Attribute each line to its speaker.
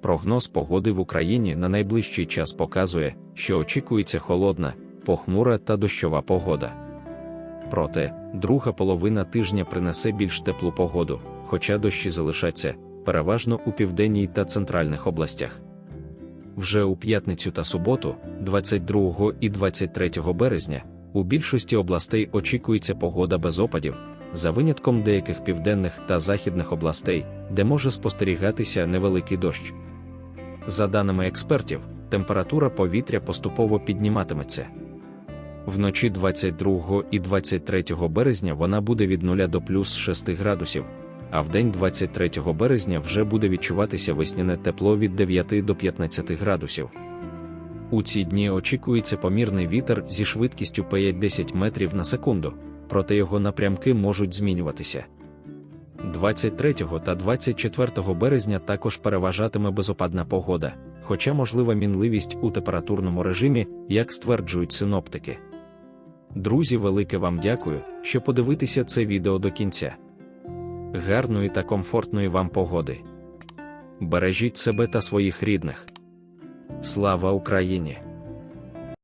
Speaker 1: Прогноз погоди в Україні на найближчий час показує, що очікується холодна, похмура та дощова погода. Проте, друга половина тижня принесе більш теплу погоду, хоча дощі залишаться переважно у південній та центральних областях. Вже у п'ятницю та суботу, 22 і 23 березня, у більшості областей очікується погода без опадів, за винятком деяких південних та західних областей, де може спостерігатися невеликий дощ. За даними експертів, температура повітря поступово підніматиметься. Вночі 22 і 23 березня вона буде від 0 до плюс 6 градусів, а в день 23 березня вже буде відчуватися весняне тепло від 9 до 15 градусів. У ці дні очікується помірний вітер зі швидкістю 5-10 метрів на секунду, проте його напрямки можуть змінюватися. 23 та 24 березня також переважатиме безопадна погода, хоча можлива мінливість у температурному режимі, як стверджують синоптики. Друзі, велике вам дякую, що подивитися це відео до кінця. Гарної та комфортної вам погоди. Бережіть себе та своїх рідних. Слава Україні!